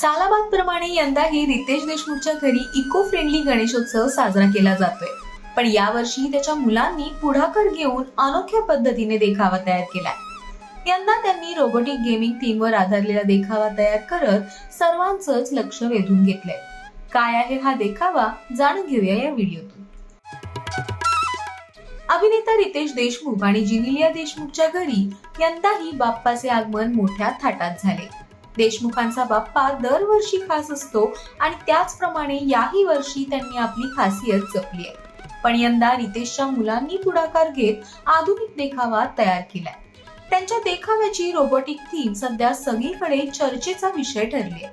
सालाबाद प्रमाणे यंदाही रितेश देशमुखच्या घरी इको फ्रेंडली गणेशोत्सव साजरा केला जातोय. पण यावर्षी त्याच्या मुलांनी पुढाकार घेऊन अनोख्या पद्धतीने देखावा तयार केलाय. यंदा त्यांनी रोबोटिक गेमिंग थीमवर आधारलेला देखावा तयार करत सर्वांचंच लक्ष वेधून घेतलंय. काय आहे हा देखावा जाणून घेऊया या व्हिडिओतून. अभिनेता रितेश देशमुख आणि जिनिलिया देशमुखच्या घरी यंदाही बाप्पाचे आगमन मोठ्या थाटात झाले. देशमुखांचा बाप्पा दरवर्षी खास असतो आणि त्याचप्रमाणे याही वर्षी त्यांनी आपली खासियत जपली आहे. पण यंदा रितेशच्या मुलांनी पुढाकार घेत आधुनिक देखावा तयार केलाय. त्यांच्या देखाव्याची रोबोटिक थीम सध्या सगळीकडे चर्चेचा विषय ठरली आहे.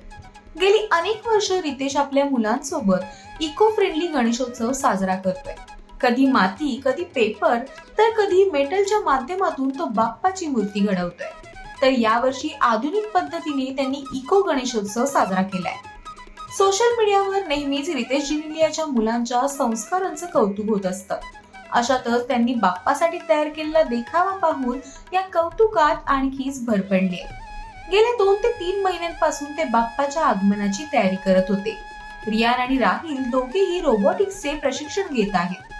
गेली अनेक वर्ष रितेश आपल्या मुलांसोबत इको फ्रेंडली गणेशोत्सव साजरा करतोय. कधी माती कधी पेपर तर कधी मेटलच्या माध्यमातून तो बाप्पाची मूर्ती घडवतोय. तर यावर्षी आधुनिक पद्धतीने त्यांनी इको गणेशोत्सव साजरा केलाय. सोशल मीडियावर नेहमीच रितेश जिनिलियाच्या मुलांच्या संस्कारांचं कौतुक होत असतं. अशातच त्यांनी बाप्पासाठी तयार केलेला देखावा पाहून या कौतुकात आणखीच भर पडली. गेल्या दोन ते तीन महिन्यांपासून ते बाप्पाच्या आगमनाची तयारी करत होते. रियान आणि राहील दोघेही रोबोटिक्सचे प्रशिक्षण घेत आहेत.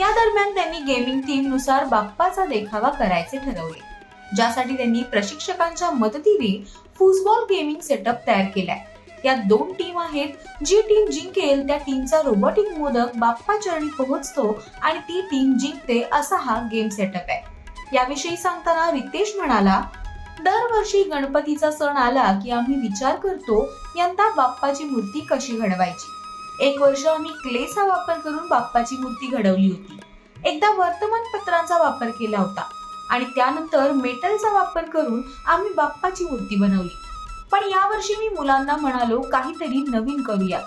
या दरम्यान त्यांनी गेमिंग थीमनुसार बाप्पाचा देखावा करायचे ठरवले. ज्यासाठी त्यांनी प्रशिक्षकांच्या मदतीने फुटबॉल गेमिंग सेटअप तयार केलाय. यात दोन टीम आहेत जी टीम जिंकेल त्या टीमचा रोबोटिक मोदक बाप्पा चरणी पोहोचतो आणि ती टीम जिंकते असा हा गेम सेटअप आहे. याविषयी सांगताना रितेश म्हणाला दरवर्षी गणपतीचा सण आला की आम्ही विचार करतो यंदा बाप्पाची मूर्ती कशी घडवायची? एक वर्ष आम्ही क्लेचा वापर करून बाप्पाची मूर्ती घडवली होती. एकदा वर्तमानपत्रांचा वापर केला होता. आणि त्यानंतर मेटलचा वापर करून आम्ही बाप्पाची मूर्ती बनवली. पण यावर्षी मी मुलांना म्हणालो काहीतरी नवीन करूया.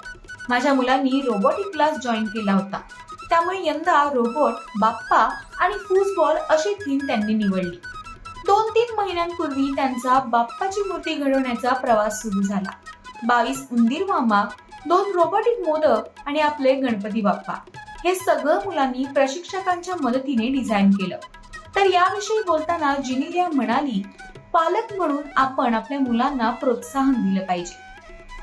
माझ्या मुलांनी रोबोटिक क्लास जॉईन केला होता. त्यामुळे यंदा रोबोट बाप्पा आणि फुटबॉल अशी थीम त्यांनी निवडली. दोन तीन महिन्यांपूर्वी त्यांचा बाप्पाची मूर्ती घडवण्याचा प्रवास सुरू झाला. बावीस उंदीर मामा दोन रोबोटिक मोदक आणि आपले गणपती बाप्पा. हे सगळं मुलांनी प्रशिक्षकांच्या मदतीने डिझाईन केलं. तर याविषयी बोलताना जिनिलिया म्हणाली पालक म्हणून आपण आपल्या मुलांना प्रोत्साहन दिलं पाहिजे.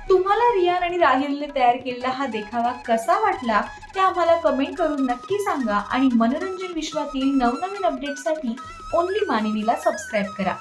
तुम्हाला रियान आणि राहिलने तयार केलेला हा देखावा कसा वाटला ते आम्हाला कमेंट करून नक्की सांगा आणि मनोरंजन विश्वातील नवनवीन अपडेटसाठी ओनली मानिनीला सबस्क्राईब करा.